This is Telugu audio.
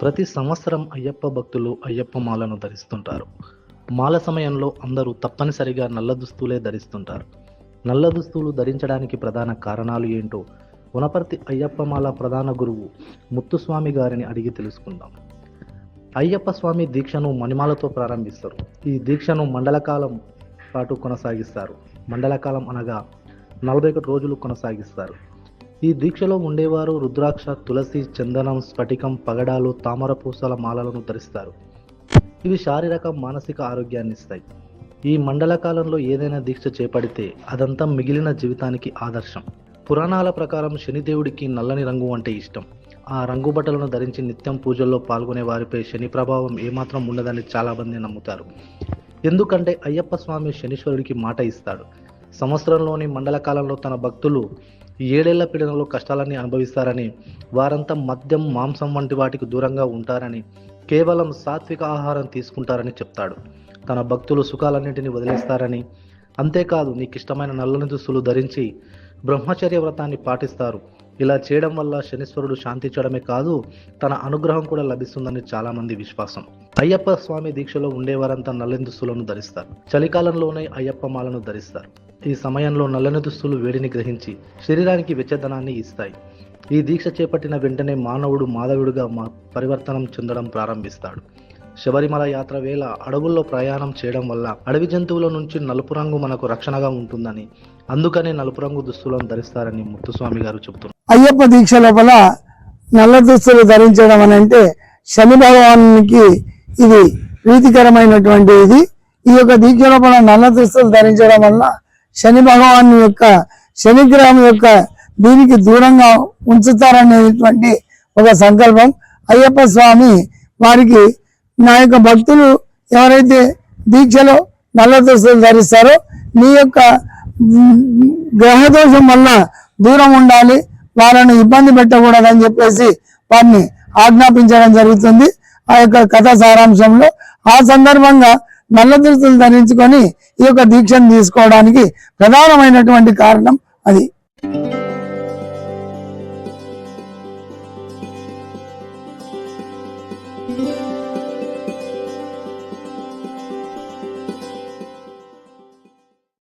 ప్రతి సంవత్సరం అయ్యప్ప భక్తులు అయ్యప్ప మాలను ధరిస్తుంటారు. మాల సమయంలో అందరూ తప్పనిసరిగా నల్ల దుస్తులే ధరిస్తుంటారు. నల్ల దుస్తులు ధరించడానికి ప్రధాన కారణాలు ఏంటో వనపర్తి అయ్యప్పమాల ప్రధాన గురువు ముత్తుస్వామి గారిని అడిగి తెలుసుకుందాం. అయ్యప్ప స్వామి దీక్షను మణిమాలతో ప్రారంభిస్తారు. ఈ దీక్షను మండలకాలం పాటు కొనసాగిస్తారు. మండలకాలం అనగా నలభై ఒకటి రోజులు కొనసాగిస్తారు. ఈ దీక్షలో ఉండేవారు రుద్రాక్ష తులసి చందనం స్ఫటికం పగడాలు తామర పూసల మాలలను ధరిస్తారు. ఇవి శారీరక మానసిక ఆరోగ్యాన్ని ఇస్తాయి ఈ మండల కాలంలో ఏదైనా దీక్ష చేపడితే అదంతా మిగిలిన జీవితానికి ఆదర్శం. పురాణాల ప్రకారం శనిదేవుడికి నల్లని రంగు అంటే ఇష్టం. ఆ రంగు బట్టలను ధరించి నిత్యం పూజల్లో పాల్గొనే వారిపై శని ప్రభావం ఏమాత్రం ఉండదని చాలా మంది నమ్ముతారు. ఎందుకంటే అయ్యప్ప స్వామి శనీశ్వరుడికి మాట ఇస్తాడు. సంవత్సరంలోని మండల కాలంలో తన భక్తులు ఏడేళ్ళ పీడనలో కష్టాలన్నీ అనుభవిస్తారని వారంతా మద్యం మాంసం వంటి వాటికి దూరంగా ఉంటారని కేవలం సాత్విక ఆహారం తీసుకుంటారని చెప్తాడు. తన భక్తులు సుఖాలన్నింటినీ వదిలేస్తారని అంతేకాదు నీకు ఇష్టమైన నల్లని దుస్తులు ధరించి బ్రహ్మచర్య వ్రతాన్ని పాటిస్తారు. ఇలా చేయడం వల్ల శనీశ్వరుడు శాంతించడమే కాదు తన అనుగ్రహం కూడా లభిస్తుందని చాలామంది విశ్వాసం. అయ్యప్ప స్వామి దీక్షలో ఉండేవారంతా నల్లని దుస్తులను ధరిస్తారు. చలికాలంలోనే అయ్యప్ప మాలను ధరిస్తారు. ఈ సమయంలో నల్లని దుస్తులు వేడిని గ్రహించి శరీరానికి వెచ్చదనాన్ని ఇస్తాయి. ఈ దీక్ష చేపట్టిన వెంటనే మానవుడు మాధవుడిగా మా పరివర్తనం చెందడం ప్రారంభిస్తాడు. శబరిమల యాత్ర వేళ అడవుల్లో ప్రయాణం చేయడం వల్ల అడవి జంతువుల నుంచి నలుపు రంగు మనకు రక్షణగా ఉంటుందని అందుకనే నలుపు రంగు దుస్తులను ధరిస్తారని ముత్తుస్వామి గారు చెబుతున్నారు. అయ్యప్ప దీక్ష లోపల నల్ల దుస్తులు ధరించడం అని అంటే శని భగవానికి ఇది ప్రీతికరమైనటువంటి ఇది. ఈ యొక్క దీక్ష లోపల నల్ల దుస్తులు ధరించడం వల్ల శని భగవాన్ యొక్క శనిగ్రహం యొక్క దీనికి దూరంగా ఉంచుతారనేటువంటి ఒక సంకల్పం. అయ్యప్ప స్వామి వారికి నా యొక్క భక్తులు ఎవరైతే దీక్షలో నల్ల దుస్తులు ధరిస్తారో నీ యొక్క గ్రహదోషం వల్ల దూరం ఉండాలి వాళ్ళను ఇబ్బంది పెట్టకూడదని చెప్పేసి వారిని ఆజ్ఞాపించడం జరుగుతుంది. ఆ యొక్క కథ సారాంశంలో ఆ సందర్భంగా నల్ల దుస్తులు ధరించుకొని ఈ యొక్క దీక్షను తీసుకోవడానికి ప్రధానమైనటువంటి కారణం అది.